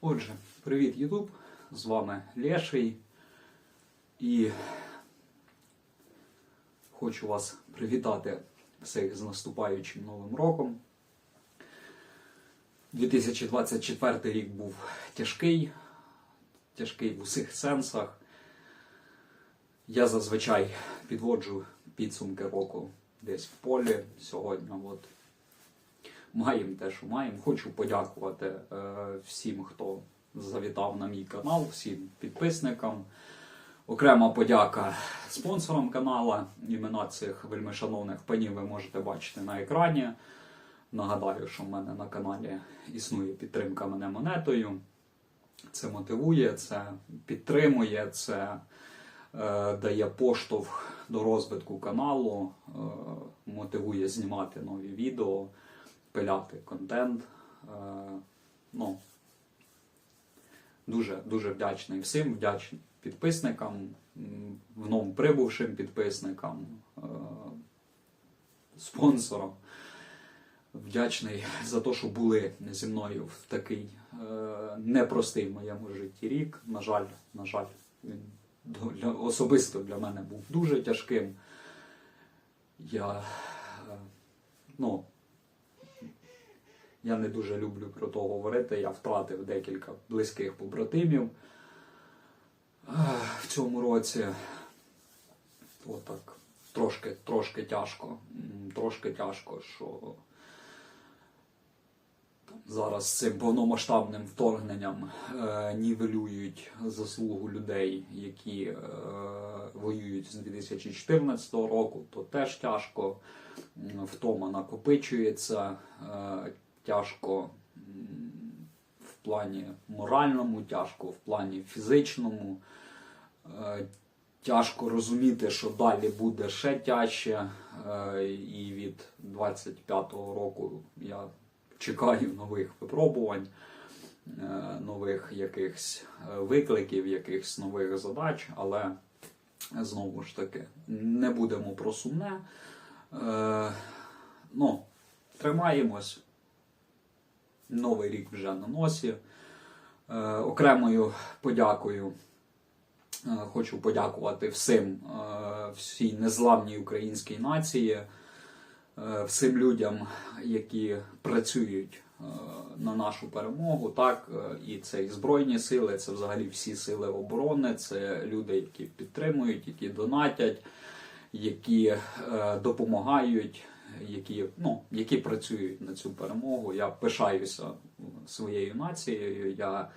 Отже, привіт, Ютуб! З вами Леший. І хочу вас привітати всіх з наступаючим Новим роком. 2024 рік був тяжкий, тяжкий в усіх сенсах. Я зазвичай підводжу підсумки року десь в полі. Сьогодні от маємо те, що маємо. Хочу подякувати е, всім, хто завітав на мій канал, всім підписникам. Окрема подяка спонсорам канала. Імена цих вельмишановних панів ви можете бачити на екрані. Нагадаю, що в мене на каналі існує підтримка мене монетою. Це мотивує, це підтримує, це е, дає поштовх до розвитку каналу, е, мотивує знімати нові відео, пиляти контент. Е, ну, дуже, дуже вдячний всім, вдячний підписникам, вновь прибувшим підписникам, е, спонсорам. Вдячний за те, що були зі мною в такий е, непростий в моєму житті рік. На жаль, на жаль, він для, особисто для мене був дуже тяжким. Я, ну, я не дуже люблю про то говорити. Я втратив декілька близьких побратимів в цьому році. Отак. Трошки, трошки тяжко. Трошки тяжко, що зараз цим повномасштабним вторгненням е, нівелюють заслугу людей, які е, воюють з 2014 року, то теж тяжко. Втома накопичується, е, тяжко в плані моральному, тяжко в плані фізичному. Е, Тяжко розуміти, що далі буде ще тяжче, е, і від 25-го року я чекаю нових випробувань, е, нових якихось викликів, якихось нових задач, але знову ж таки не будемо про сумне. Ну, тримаємось. Новий рік вже на носі. Е, Окремою подякою Е, Хочу подякувати всім, е, всій незламній українській нації, всім людям, які працюють на нашу перемогу. Так, і це і Збройні сили, це взагалі всі сили оборони, це люди, які підтримують, які донатять, які допомагають, які, ну, які працюють на цю перемогу. Я пишаюся своєю нацією. Я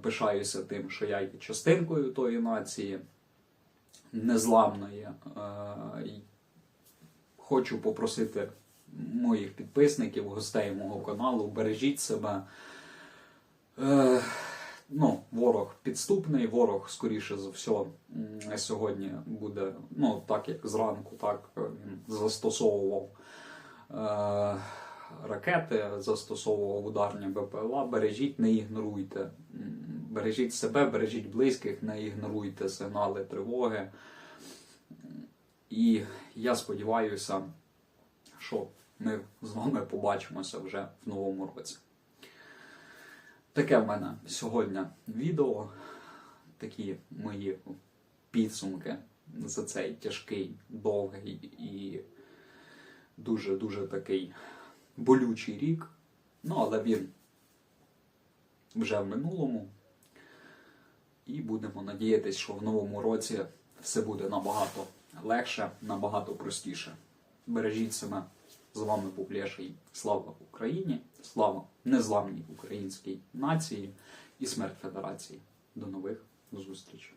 пишаюся тим, що я є частинкою тої нації незламної. Е, Хочу попросити моїх підписників, гостей мого каналу, бережіть себе. Е, Ну, ворог підступний, ворог, скоріше за все, сьогодні буде, ну, так як зранку, так він застосовував е, ракети, застосовував ударні БПЛА. Бережіть, не ігноруйте. Бережіть себе, бережіть близьких, не ігноруйте сигнали тривоги. І я сподіваюся, що ми з вами побачимося вже в новому році. Таке в мене сьогодні відео, такі мої підсумки за цей тяжкий, довгий і дуже-дуже такий болючий рік. Ну, але він вже в минулому. І будемо надіятися, що в новому році все буде набагато легше, набагато простіше. Бережіть себе. З вами був Леший. Слава Україні! Слава незламній українській нації і смерть Федерації. До нових зустрічей!